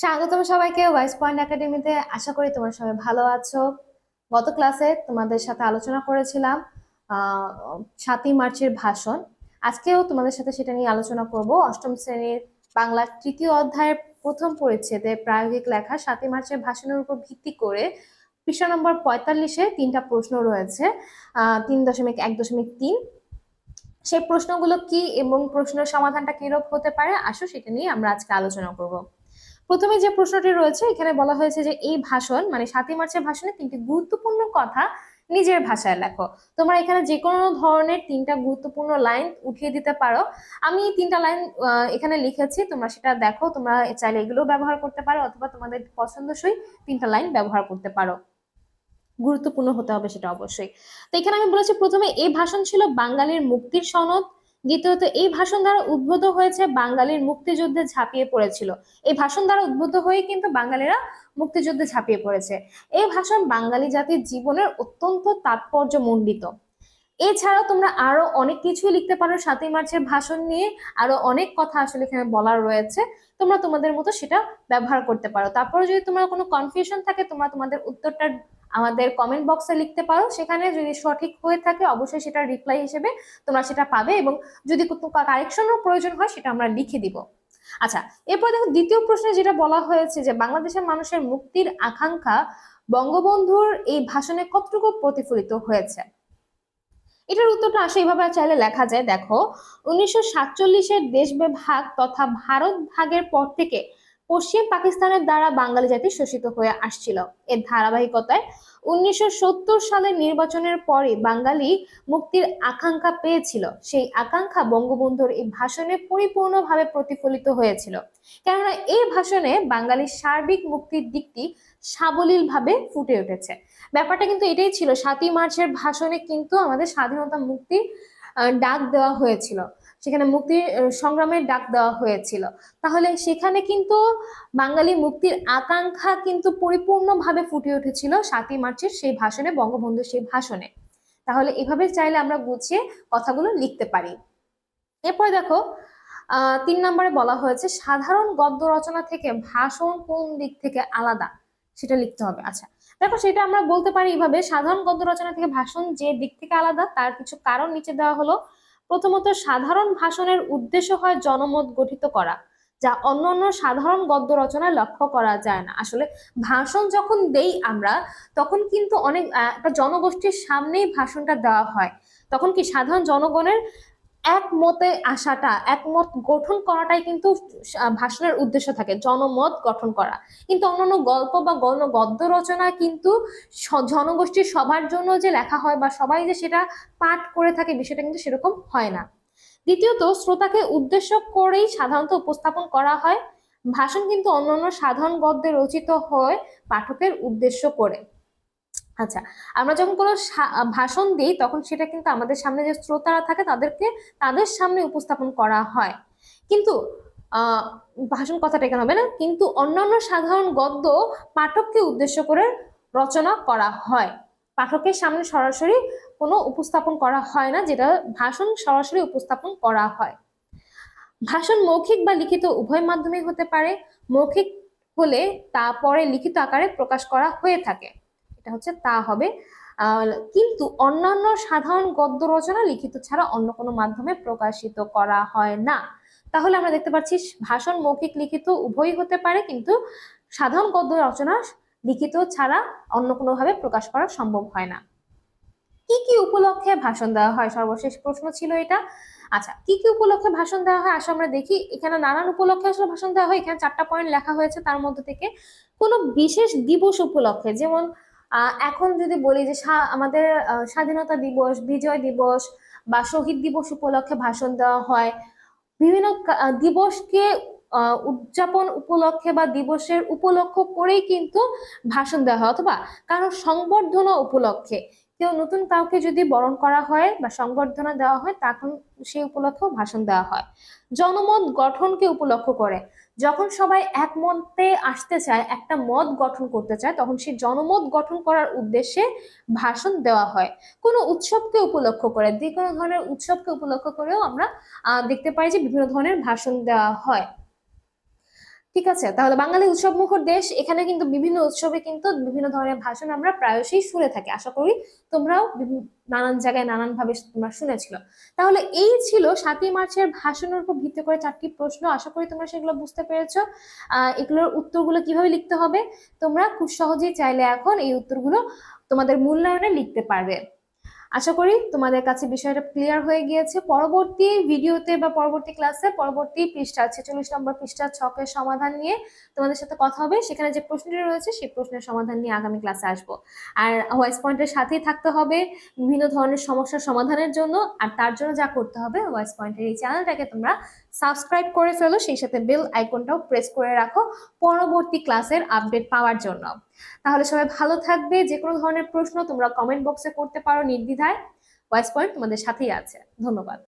স্বাগতম সবাইকে wise point একাডেমিতে আশা করি তোমরা সবাই ভালো আছো। গত ক্লাসে তোমাদের সাথে আলোচনা করেছিলাম সাতই মার্চের ভাষণ। আজকেও তোমাদের সাথে সেটা নিয়ে আলোচনা করব। অষ্টম শ্রেণির বাংলা তৃতীয় অধ্যায়ের প্রথম পরিচ্ছেদে প্রায়োগিক লেখা সাতই মার্চের ভাষণের উপর ভিত্তি করে পৃষ্ঠা নম্বর পঁয়তাল্লিশে তিনটা প্রশ্ন রয়েছে তিন দশমিক এক দশমিক তিন। সেই প্রশ্নগুলো কি এবং প্রশ্নের সমাধানটা কিরূপ হতে পারে? আসো সেটা নিয়ে আমরা আজকে আলোচনা করব। প্রথমে যে প্রশ্নটি রয়েছে, এখানে বলা হয়েছে যে এই ভাষণ মানে সাতই মার্চের ভাষণে তিনটি গুরুত্বপূর্ণ কথা নিজের ভাষায় লেখো। তোমরা এখানে যে কোনো ধরনের তিনটা গুরুত্বপূর্ণ লাইন উঠিয়ে দিতে পারো। আমি তিনটা লাইন এখানে লিখেছি, তোমরা সেটা দেখো, তোমরা চাইলে এগুলো ব্যবহার করতে পারো, অথবা তোমাদের পছন্দসই তিনটা লাইন ব্যবহার করতে পারো। গুরুত্বপূর্ণ হতে হবে সেটা অবশ্যই। তো এখানে আমি বলেছি, প্রথমে এই ভাষণ ছিল বাঙালির মুক্তির সনদ দ্বিতীয়ত, এই ভাষণ দ্বারা উদ্ভূত হয়েছে বাঙালির মুক্তিযুদ্ধে ঝাঁপিয়ে পড়েছিল। এই ভাষণ দ্বারা উদ্ভূত হয়ে কিন্তু বাঙালিরা মুক্তিযুদ্ধে ঝাঁপিয়ে পড়েছে। এই ভাষণ বাঙালি জাতির জীবনের অত্যন্ত তাৎপর্যমণ্ডিত। এছাড়াও তোমরা আরও অনেক কিছুই লিখতে পারো সাতই মার্চের ভাষণ নিয়ে। আরও অনেক কথা আসলে এখানে বলার রয়েছে। তোমরা তোমাদের মতো সেটা ব্যবহার করতে পারো। তারপরে যদি তোমার কোনো কনফিউশন থাকে, তোমরা তোমাদের উত্তরটা আমাদের কমেন্ট বক্সে লিখতে পারো। সেখানে যদি সঠিক হয়ে থাকে, অবশ্যই সেটা রিপ্লাই হিসেবে তোমরা সেটা পাবে এবং যদি কারেকশনের প্রয়োজন হয়, সেটা আমরা লিখে দিব। আচ্ছা এরপর দেখো দ্বিতীয় প্রশ্নে যেটা বলা হয়েছে যে, বাংলাদেশের মানুষের মুক্তির আকাঙ্ক্ষা বঙ্গবন্ধুর এই ভাষণে কতটুকু প্রতিফলিত হয়েছে? এটার উত্তরটা আসে এইভাবে চাইলে লেখা যায়। দেখো, উনিশশো সাতচল্লিশের দেশ বিভাগ তথা ভারত ভাগের পর থেকে পশ্চিম পাকিস্তানের দ্বারা বাঙালি জাতি শোষিত হয়ে আসছিল। এর ধারাবাহিকতায় উনিশশো সালের নির্বাচনের পরে বাঙালি মুক্তির আকাঙ্ক্ষা পেয়েছিল। সেই আকাঙ্ক্ষা বঙ্গবন্ধুর এই ভাষণে পরিপূর্ণভাবে প্রতিফলিত হয়েছিল। কেননা এই ভাষণে বাঙালির সার্বিক মুক্তির দিকটি সাবলীলভাবে ফুটে উঠেছে। ব্যাপারটা কিন্তু এটাই ছিল, সাতই মার্চের ভাষণে কিন্তু আমাদের স্বাধীনতা মুক্তির ডাক দেওয়া হয়েছিল। সেখানে মুক্তি সংগ্রামের ডাক দেওয়া হয়েছিল। তাহলে সেখানে কিন্তু বাঙালি মুক্তির আকাঙ্ক্ষা কিন্তু পরিপূর্ণভাবে ফুটে উঠেছিল সাতই মার্চের সেই ভাষণে, বঙ্গবন্ধুর সেই ভাষণে। তাহলে এভাবে চাইলে আমরা গুছিয়ে কথাগুলো লিখতে পারি। এরপর দেখো তিন নম্বরে বলা হয়েছে, সাধারণ গদ্য রচনা থেকে ভাষণ কোন দিক থেকে আলাদা? সেটা লিখতে হবে। আচ্ছা দেখো সেটা আমরা বলতে পারি এইভাবে সাধারণ গদ্য রচনা থেকে ভাষণ যে দিক থেকে আলাদা, তার কিছু কারণ নিচে দেওয়া হলো। প্রথমত সাধারণ ভাষণের উদ্দেশ্য হয় জনমত গঠিত করা, যা অন্য অন্য সাধারণ গদ্য রচনায় লক্ষ্য করা যায় না। আসলে ভাষণ যখন দেই আমরা, তখন কিন্তু অনেক একটা জনগোষ্ঠীর সামনেই ভাষণটা দেওয়া হয়। তখন কি সাধারণ জনগণের একমতে আসাটা, একমত গঠন করাটাই কিন্তু ভাষণের উদ্দেশ্য থাকে, জনমত গঠন করা। কিন্তু অন্যান্য গল্প বা গণ গদ্য রচনা কিন্তু জনগোষ্ঠীর সবার জন্য যে লেখা হয় বা সবাই যে সেটা পাঠ করে থাকে, বিষয়টা কিন্তু সেরকম হয় না। দ্বিতীয়ত, শ্রোতাকে উদ্দেশ্য করেই সাধারণত উপস্থাপন করা হয়। ভাষণ কিন্তু অন্যান্য সাধারণ গদ্যে রচিত হয় পাঠকের উদ্দেশ্য করে। আচ্ছা আমরা যখন কোনো ভাষণ দিই তখন সেটা কিন্তু আমাদের সামনে যে শ্রোতারা থাকে তাদেরকে তাদের সামনে উপস্থাপন করা হয়। কিন্তু ভাষণ কথাটা এখানে হবে না। কিন্তু অন্যান্য সাধারণ গদ্য পাঠককে উদ্দেশ্য করে রচনা করা হয়। পাঠকের সামনে সরাসরি কোনো উপস্থাপন করা হয় না, যেটা ভাষণ সরাসরি উপস্থাপন করা হয়। ভাষণ মৌখিক বা লিখিত উভয় মাধ্যমে হতে পারে। মৌখিক হলে তা পরে লিখিত আকারে প্রকাশ করা হয়ে থাকে। এটা হচ্ছে তা হবে। কিন্তু অন্যান্য সাধারণ গদ্য রচনা লিখিত ছাড়া অন্য কোনো মাধ্যমে প্রকাশিত করা হয় না। তাহলে আমরা দেখতে পাচ্ছি ভাষণ মৌখিক লিখিত উভয়ই হতে পারে, কিন্তু সাধারণ গদ্য রচনা লিখিত ছাড়া অন্য কোনোভাবে প্রকাশ করা সম্ভব হয় না। কি কি উপলক্ষে ভাষণ দেওয়া হয়? সর্বশেষ প্রশ্ন ছিল এটা। আচ্ছা কি কি উপলক্ষে ভাষণ দেওয়া হয়? আসলে আমরা দেখি। এখানে নানান উপলক্ষে আসলে ভাষণ দেওয়া হয়। এখানে চারটা পয়েন্ট লেখা হয়েছে তার মধ্যে থেকে। কোনো বিশেষ দিবস উপলক্ষে, যেমন এখন যদি বলি যে আমাদের স্বাধীনতা দিবস, বিজয় দিবস বা শহীদ দিবস উপলক্ষে ভাষণ দেওয়া হয়, বিভিন্ন দিবসকে উদযাপন উপলক্ষে বা দিবসের উপলক্ষ করেই কিন্তু ভাষণ দেওয়া হয়, অথবা কারও সংবর্ধনা উপলক্ষে। কেউ নতুন কাউকে যদি বরণ করা হয় বা সংবর্ধনা দেওয়া হয়, তখন সেই উপলক্ষেও ভাষণ দেওয়া হয়। জনমত গঠনকে উপলক্ষ করে। যখন সবাই এক মতে আসতে চায়, একটা মত গঠন করতে চায়, তখন সেই জনমত গঠন করার উদ্দেশ্যে ভাষণ দেওয়া হয়। কোনো উৎসবকে উপলক্ষ করে, যে কোনো ধরনের উৎসবকে উপলক্ষ করেও আমরা দেখতে পাই যে বিভিন্ন ধরনের ভাষণ দেওয়া হয়। ঠিক আছে? তাহলে বাঙালি উৎসব মুখর দেশ, এখানে কিন্তু বিভিন্ন উৎসবে কিন্তু বিভিন্ন ধরনের ভাষণ আমরা প্রায়শই শুনে থাকি। আশা করি তোমরাও নানান জায়গায় নানান ভাবে তোমরা শুনেছিল। তাহলে এই ছিল সাতই মার্চের ভাষণের উপর ভিত্তি করে চারটি প্রশ্ন। আশা করি তোমরা সেগুলো বুঝতে পেরেছ। এগুলোর উত্তরগুলো কীভাবে লিখতে হবে? তোমরা খুব সহজেই চাইলে এখন এই উত্তরগুলো তোমাদের মূল্যায়নে লিখতে পারবে। আশা করি তোমাদের কাছে বিষয়টা ক্লিয়ার হয়ে গিয়েছে। পরবর্তী ভিডিওতে বা পরবর্তী ক্লাসে পরবর্তী পৃষ্ঠা, ছেচল্লিশ নম্বর পৃষ্ঠা ছকের সমাধান নিয়ে তোমাদের সাথে কথা হবে। সেখানে যে প্রশ্নটি রয়েছে, সেই প্রশ্নের সমাধান নিয়ে আগামী ক্লাসে আসব। আর ওয়াইস পয়েন্টের সাথেই থাকতে হবে বিভিন্ন ধরনের সমস্যার সমাধানের জন্য। আর তার জন্য যা করতে হবে ওয়াইস পয়েন্টের এই চ্যানেলটাকে তোমরা সাবস্ক্রাইব করে ফেলো, সেই সাথে বেল আইকনটাও প্রেস করে রাখো পরবর্তী ক্লাসের আপডেট পাওয়ার জন্য। তাহলে সবাই ভালো থাকবে, যে কোনো ধরনের প্রশ্ন তোমরা কমেন্ট বক্সে করতে পারো নির্দ্বিধায়। ভয়েস পয়েন্ট তোমাদের সাথেই আছে। ধন্যবাদ।